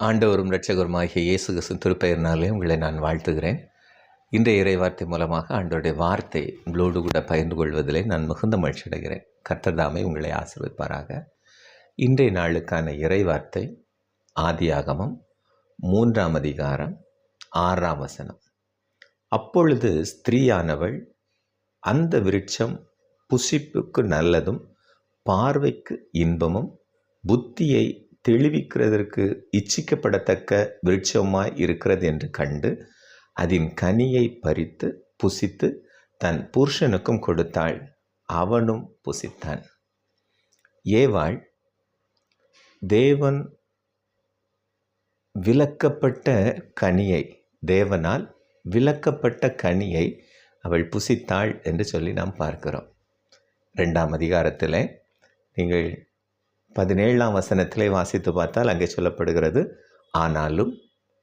ஆண்டவரும் இரட்சகருமாகிய இயேசு கிறிஸ்து திருப்பெயர்னாலே உங்களை நான் வாழ்த்துகிறேன். இன்றைய இறைவார்த்தை மூலமாக ஆண்டோடைய வார்த்தை உங்களோடு கூட பகிர்ந்து கொள்வதிலே நான் மிகுந்த மகிழ்ச்சி அடைகிறேன். கர்த்தர்தாமே உங்களை ஆசிர்விப்பாராக இன்றைய நாளுக்கான இறைவார்த்தை ஆதியாகமம் மூன்றாம் அதிகாரம் ஆறாம் வசனம். அப்பொழுது ஸ்திரீயானவள் அந்த விருட்சம் புசிப்புக்கு நல்லதும் பார்வைக்கு இன்பமும் புத்தியை தெளிவிக்கிறதற்கு இச்சிக்கப்படத்தக்க விருட்சமாய் இருக்கிறது என்று கண்டு அதன் கனியை பறித்து புசித்து தன் புருஷனுக்கும் கொடுத்தாள். அவனும் புசித்தான். ஏவாள் தேவன் விலக்கப்பட்ட கனியை தேவனால் விலக்கப்பட்ட கனியை அவள் புசித்தாள் என்று சொல்லி நாம் பார்க்கிறோம். ரெண்டாம் அதிகாரத்தில் நீங்கள் பதினேழாம் வசனத்திலே வாசித்து பார்த்தால் அங்கே சொல்லப்படுகிறது ஆனாலும்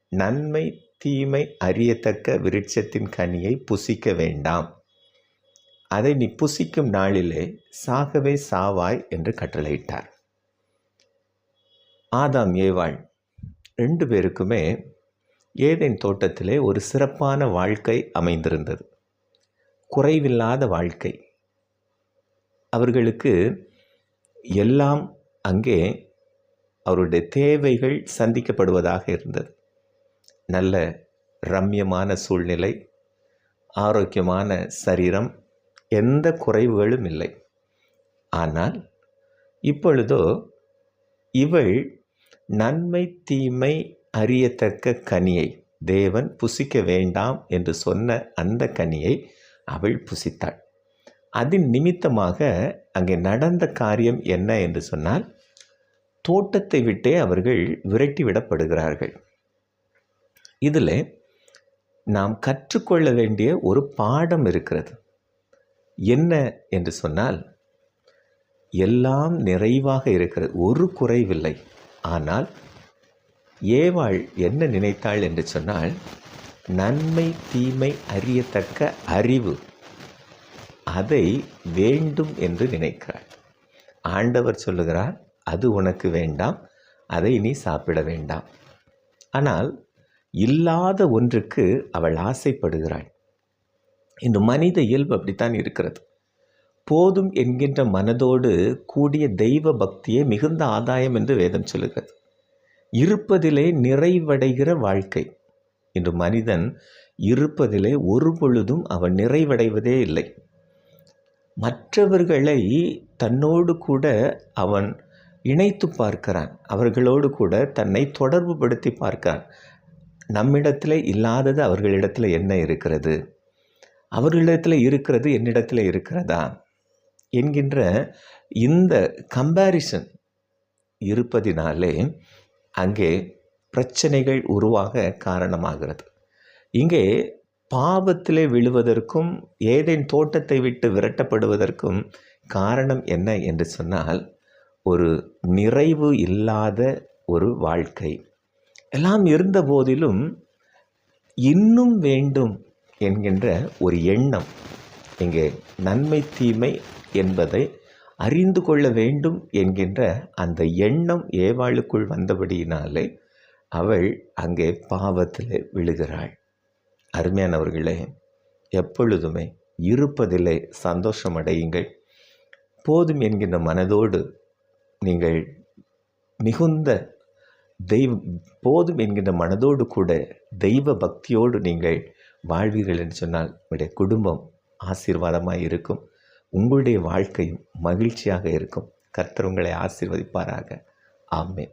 நன்மை தீமை அறியத்தக்க விருட்சத்தின் கனியை புசிக்க வேண்டாம். அதை நீ புசிக்கும் நாளிலே சாகவே சாவாய் என்று கட்டளையிட்டார். ஆதாம் ஏவாள் ரெண்டு பேருக்குமே ஏதேன் தோட்டத்திலே ஒரு சிறப்பான வாழ்க்கை அமைந்திருந்தது. குறைவில்லாத வாழ்க்கை. அவர்களுக்கு எல்லாம் அங்கே அவருடைய தேவைகள் சந்திக்கப்படுவதாக இருந்தது. நல்ல ரம்யமான சூழ்நிலை ஆரோக்கியமான சரீரம் எந்த குறைவுகளும் இல்லை. ஆனால் இப்பொழுதோ இவள் நன்மை தீமை அறியத்தக்க கனியை தேவன் புசிக்க வேண்டாம் என்று சொன்ன அந்த கனியை அவள் புசித்தாள். அதன் நிமித்தமாக அங்கே நடந்த காரியம் என்ன என்று சொன்னால் தோட்டத்தை விட்டே அவர்கள் விரட்டிவிடப்படுகிறார்கள் இதில் நாம் கற்றுக்கொள்ள வேண்டிய ஒரு பாடம் இருக்கிறது. என்ன என்று சொன்னால் எல்லாம் நிறைவாக இருக்கிறது. ஒரு குறைவில்லை. ஆனால் ஏவாள் என்ன நினைத்தாள் என்று சொன்னால் நன்மை தீமை அறியத்தக்க அறிவு. அதை வேண்டும் என்று நினைக்கிறாள். ஆண்டவர் சொல்லுகிறார் அது உனக்கு வேண்டாம் அதை நீ சாப்பிட வேண்டாம். ஆனால் இல்லாத ஒன்றுக்கு அவள் ஆசைப்படுகிறாள். இந்த மனித இயல்பு அப்படித்தான் இருக்கிறது. போதும் என்கின்ற மனதோடு கூடிய தெய்வ பக்தியே மிகுந்த ஆதாயம் என்று வேதம் சொல்லுகிறது. இருப்பதிலே நிறைவடைகிற வாழ்க்கை. இன்று மனிதன் இருப்பதிலே ஒரு பொழுதும் அவன் நிறைவடைவதே இல்லை. மற்றவர்களை தன்னோடு கூட அவன் இணைத்து பார்க்கிறான். அவர்களோடு கூட தன்னை தொடர்பு படுத்தி பார்க்கிறான். நம்மிடத்தில் இல்லாதது அவர்களிடத்தில் என்ன இருக்கிறது? அவர்களிடத்தில் இருக்கிறது என்னிடத்தில் இருக்கிறதா? என்கின்ற இந்த கம்பேரிசன் இருப்பதினாலே அங்கே பிரச்சனைகள் உருவாக காரணமாகிறது. இங்கே பாவத்திலே விழுவதற்கும் ஏதேன் தோட்டத்தை விட்டு விரட்டப்படுவதற்கும் காரணம் என்ன என்று சொன்னால் ஒரு நிறைவு இல்லாத ஒரு வாழ்க்கை. எல்லாம் இருந்த போதிலும் இன்னும் வேண்டும் என்கின்ற ஒரு எண்ணம். இங்கே நன்மை தீமை என்பதை அறிந்து கொள்ள வேண்டும் என்கின்ற அந்த எண்ணம் ஏவாளுக்குள் வந்தபடியினாலே அவள் அங்கே பாவத்தில் விழுகிறாள். அருமையானவர்களே எப்பொழுதுமே இருப்பதிலே சந்தோஷம் அடையுங்கள் போதும் என்கின்ற மனதோடு நீங்கள் மிகுந்த தெய்வ போதும் என்கின்ற மனதோடு கூட தெய்வ பக்தியோடு நீங்கள் வாழ்வீர்கள் என்று சொன்னால் உங்களுடைய குடும்பம் ஆசீர்வாதமாக இருக்கும். உங்களுடைய வாழ்க்கையும் மகிழ்ச்சியாக இருக்கும். கர்த்தர் உங்களை ஆசீர்வதிப்பாராக. ஆமே